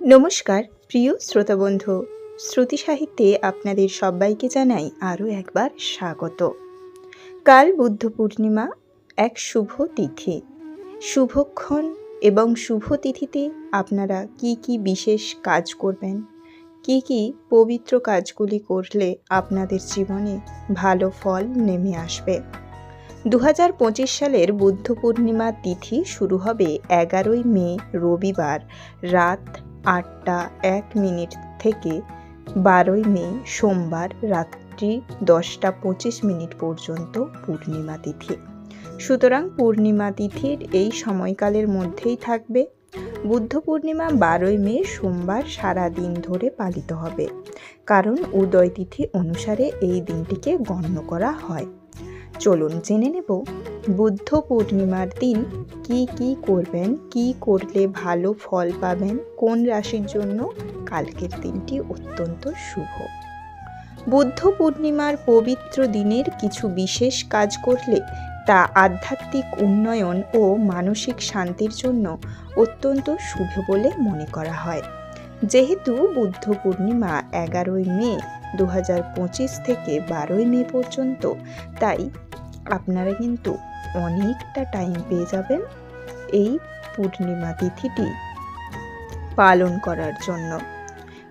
নমস্কার, প্রিয় শ্রোতা বন্ধু শ্রুতি সাহিত্যে আপনাদের সবাইকে জানাই আরও একবার স্বাগত। কাল বুদ্ধ পূর্ণিমা এক শুভ তিথি। শুভক্ষণ এবং শুভ তিথিতে আপনারা কি কি বিশেষ কাজ করবেন? কি কি পবিত্র কাজগুলি করলে আপনাদের জীবনে ভালো ফল নেমে আসবে? দু সালের বুদ্ধ পূর্ণিমা তিথি শুরু হবে এগারোই মে, রবিবার, রাত আটটা এক মিনিট থেকে বারোই মে সোমবার রাত্রি দশটা পঁচিশ মিনিট পর্যন্ত পূর্ণিমা তিথি। সুতরাং পূর্ণিমা তিথির এই সময়কালের মধ্যেই থাকবে। বুদ্ধ পূর্ণিমা বারোই মে সোমবার সারা দিন ধরে পালিত হবে। কারণ উদয় তিথি অনুসারে এই দিনটিকে গণ্য করা হয়। চলুন জেনে নেব বুদ্ধ পূর্ণিমার দিন কি কি করবেন, কি করলে ভালো ফল পাবেন, কোন রাশির জন্য কালকের দিনটি অত্যন্ত শুভ। বুদ্ধ পূর্ণিমার পবিত্র দিনের কিছু বিশেষ কাজ করলে তা আধ্যাত্মিক উন্নয়ন ও মানসিক শান্তির জন্য অত্যন্ত শুভ বলে মনে করা হয়। যেহেতু বুদ্ধ পূর্ণিমা এগারোই মে দু হাজার পঁচিশ থেকে বারোই মে পর্যন্ত। তাই আপনারা কিন্তু অনেকটা টাইম পেয়ে যাবেন এই পূর্ণিমা তিথিটি পালন করার জন্য।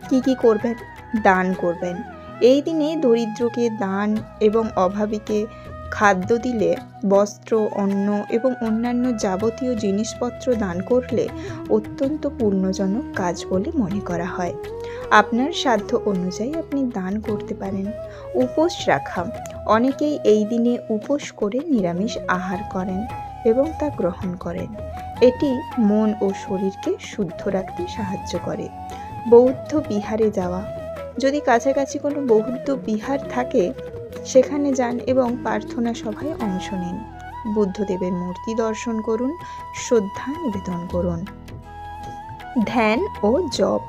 কি কি করবেন? দান করবেন। এই দিনে দরিদ্রকে দান এবং অভাবীকে খাদ্য দিলে বস্ত্র, অন্ন এবং অন্যান্য যাবতীয় জিনিসপত্র দান করলে অত্যন্ত পূর্ণজনক কাজ বলে মনে করা হয়। আপনার সাধ্য অনুযায়ী আপনি দান করতে পারেন। উপোস রাখা। অনেকেই এই দিনে উপোস করে নিরামিষ আহার করেন এবং তা গ্রহণ করেন। এটি মন ও শরীরকে শুদ্ধ রাখতে সাহায্য করে। বৌদ্ধ বিহারে যাওয়া। যদি কাছাকাছি কোনো বৌদ্ধ বিহার থাকে, সেখানে যান এবং প্রার্থনা সভায় অংশ নিন। বুদ্ধদেবের মূর্তি দর্শন করুন, শ্রদ্ধা নিবেদন করুন। ধ্যান ও জপ।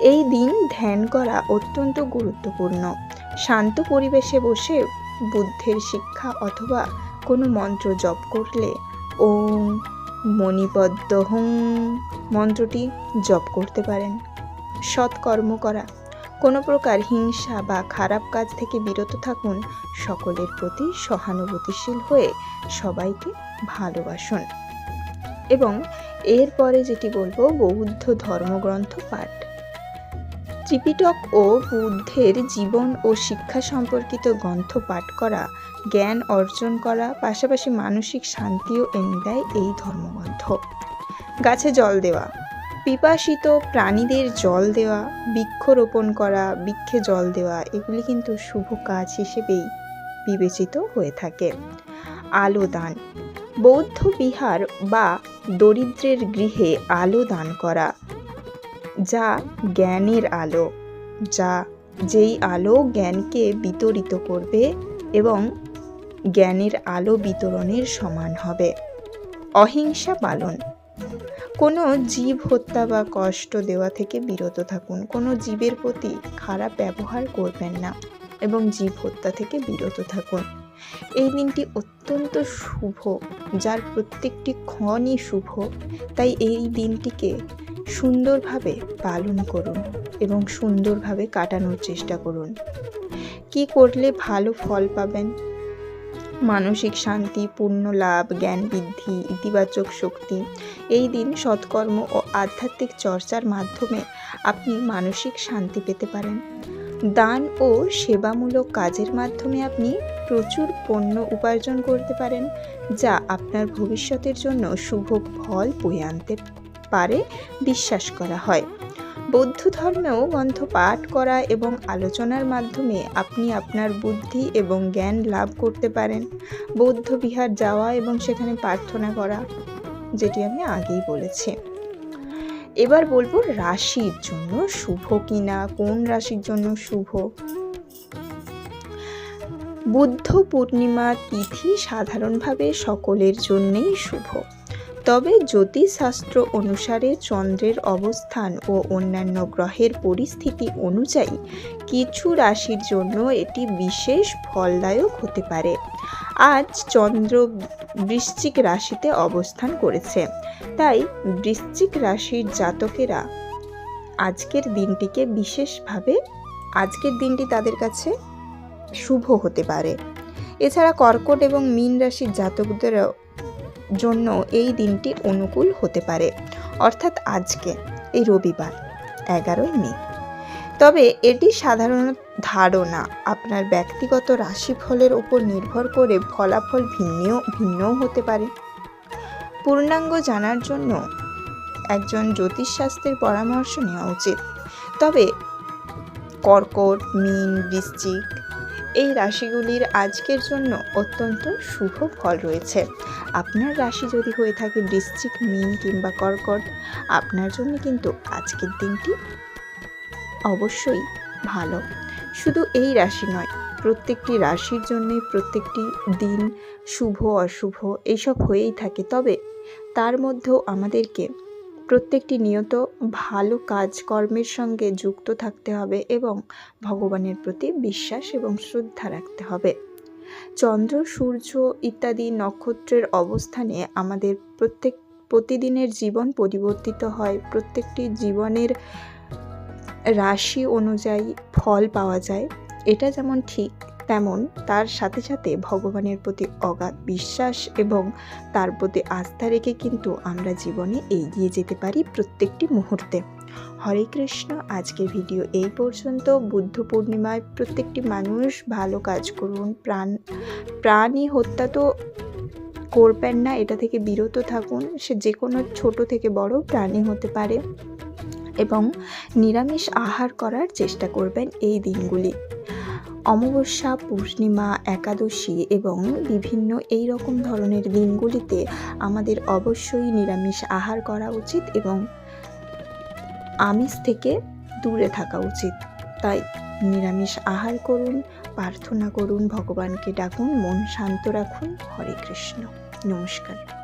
এই দিন ধ্যান করা অত্যন্ত গুরুত্বপূর্ণ। শান্ত পরিবেশে বসে বুদ্ধের শিক্ষা অথবা কোনো মন্ত্র জপ করলে ওম মণিপদ্ম হুম মন্ত্রটি জপ করতে পারেন। সৎকর্ম করা, কোনো প্রকার হিংসা বা খারাপ কাজ থেকে বিরত থাকুন, সকলের প্রতি সহানুভূতিশীল হয়ে সবাইকে ভালোবাসুন। এবং এরপরে যেটি বলব, বৌদ্ধ ধর্মগ্রন্থ পাঠ। ত্রিপিটক ও বুদ্ধের জীবন ও শিক্ষা সম্পর্কিত গ্রন্থ পাঠ করা, জ্ঞান অর্জন করা, পাশাপাশি মানসিক শান্তিও এনে দেয় এই ধর্মগ্রন্থ। গাছে জল দেওয়া, পিপাসিত প্রাণীদের জল দেওয়া বৃক্ষরোপণ করা, বৃক্ষে জল দেওয়া, এগুলি কিন্তু শুভ কাজ হিসেবেই বিবেচিত হয়ে থাকে। আলো দান, বৌদ্ধ বিহার বা দরিদ্রের গৃহে আলো দান করা যা জ্ঞানের আলো, যা যেই আলো জ্ঞানকে বিতরিত করবে এবং জ্ঞানের আলো বিতরণের সমান হবে। অহিংসা পালন। কোনো জীব হত্যা বা কষ্ট দেওয়া থেকে বিরত থাকুন। কোনো জীবের প্রতি খারাপ ব্যবহার করবেন না এবং জীব হত্যা থেকে বিরত থাকুন। এই দিনটি অত্যন্ত শুভ, যার প্রত্যেকটি ক্ষণই শুভ। তাই এই দিনটিকে সুন্দরভাবে পালন করুন এবং সুন্দরভাবে কাটানোর চেষ্টা করুন। কি করলে ভালো ফল পাবেন? মানসিক শান্তি, পূর্ণ লাভ, জ্ঞান বৃদ্ধি, ইতিবাচক শক্তি। এই দিন সৎকর্ম ও আধ্যাত্মিক চর্চার মাধ্যমে আপনি মানসিক শান্তি পেতে পারেন। দান ও সেবামূলক কাজের মাধ্যমে আপনি প্রচুর পণ্য উপার্জন করতে পারেন, যা আপনার ভবিষ্যতের জন্য শুভ ফল বয়ে আনতে পারে বিশ্বাস করা হয়। বৌদ্ধ ধর্মেও গ্রন্থ পাঠ করা এবং আলোচনার মাধ্যমে আপনি আপনার বুদ্ধি এবং জ্ঞান লাভ করতে পারেন। বৌদ্ধ বিহার যাওয়া এবং সেখানে প্রার্থনা করা, যেটি আমি আগেই বলেছি। এবার বলব রাশির জন্য শুভ কিনা, কোন রাশির জন্য শুভ? বুদ্ধ পূর্ণিমা তিথি সাধারণভাবে সকলের জন্যেই শুভ। তবে জ্যোতিষশাস্ত্র অনুসারে চন্দ্রের অবস্থান ও অন্যান্য গ্রহের পরিস্থিতি অনুযায়ী কিছু রাশির জন্য এটি বিশেষ ফলদায়ক হতে পারে। আজ চন্দ্র বৃশ্চিক রাশিতে অবস্থান করেছে। তাই বৃশ্চিক রাশির জাতকেরা আজকের দিনটিকে বিশেষভাবে, আজকের দিনটি তাদের কাছে শুভ হতে পারে। এছাড়া কর্কট এবং মীন রাশির জাতকদের জন্য এই দিনটি অনুকূল হতে পারে। অর্থাৎ আজকে, এই রবিবার, এগারোই মে। তবে এটি সাধারণ ধারণা, আপনার ব্যক্তিগত রাশিফলের উপর নির্ভর করে ফলাফল ভিন্ন ভিন্নও হতে পারে। পূর্ণাঙ্গ জানার জন্য একজন জ্যোতিষশাস্ত্রের পরামর্শ নেওয়া উচিত। তবে কর্কট, মিন, বৃশ্চিক এই রাশিগুলির আজকের জন্য অত্যন্ত শুভ ফল রয়েছে। আপনার রাশি যদি হয়ে থাকে বৃশ্চিক, মীন কিংবা কর্কট, আপনার জন্য কিন্তু আজকের দিনটি অবশ্যই ভালো। শুধু এই রাশি নয়, প্রত্যেকটি রাশির জন্যে প্রত্যেকটি দিন শুভ, অশুভ এইসব হয়েই থাকে। তবে তার মধ্যেও আমাদেরকে প্রত্যেকটি নিয়ত ভালো কাজকর্মের সঙ্গে যুক্ত থাকতে হবে এবং ভগবানের প্রতি বিশ্বাস এবং শ্রদ্ধা রাখতে হবে। চন্দ্র, সূর্য ইত্যাদি নক্ষত্রের অবস্থানে আমাদের প্রত্যেক, প্রতিদিনের জীবন পরিবর্তিত হয়। প্রত্যেকটি জীবনের রাশি অনুযায়ী ফল পাওয়া যায়। এটা যেমন ঠিক তেমন তার সাথে সাথে ভগবানের প্রতি অগাধ বিশ্বাস এবং তার প্রতি আস্থা রেখে কিন্তু আমরা জীবনে এগিয়ে যেতে পারি প্রত্যেকটি মুহূর্তে। হরে কৃষ্ণ, আজকের ভিডিও এই পর্যন্ত। বুদ্ধ পূর্ণিমায় প্রত্যেকটি মানুষ ভালো কাজ করুন। প্রাণ, প্রাণী হত্যা তো করবেন না, এটা থেকে বিরত থাকুন। সে যে কোনো ছোট থেকে বড় প্রাণী হতে পারে এবং নিরামিষ আহার করার চেষ্টা করবেন এই দিনগুলি। অমাবস্যা, পূর্ণিমা, একাদশী এবং বিভিন্ন এই রকম ধরনের দিনগুলিতে আমাদের অবশ্যই নিরামিষ আহার করা উচিত এবং আমিষ থেকে দূরে থাকা উচিত। তাই নিরামিষ আহার করুন, প্রার্থনা করুন, ভগবানকে ডাকুন, মন শান্ত রাখুন। হরে কৃষ্ণ। নমস্কার।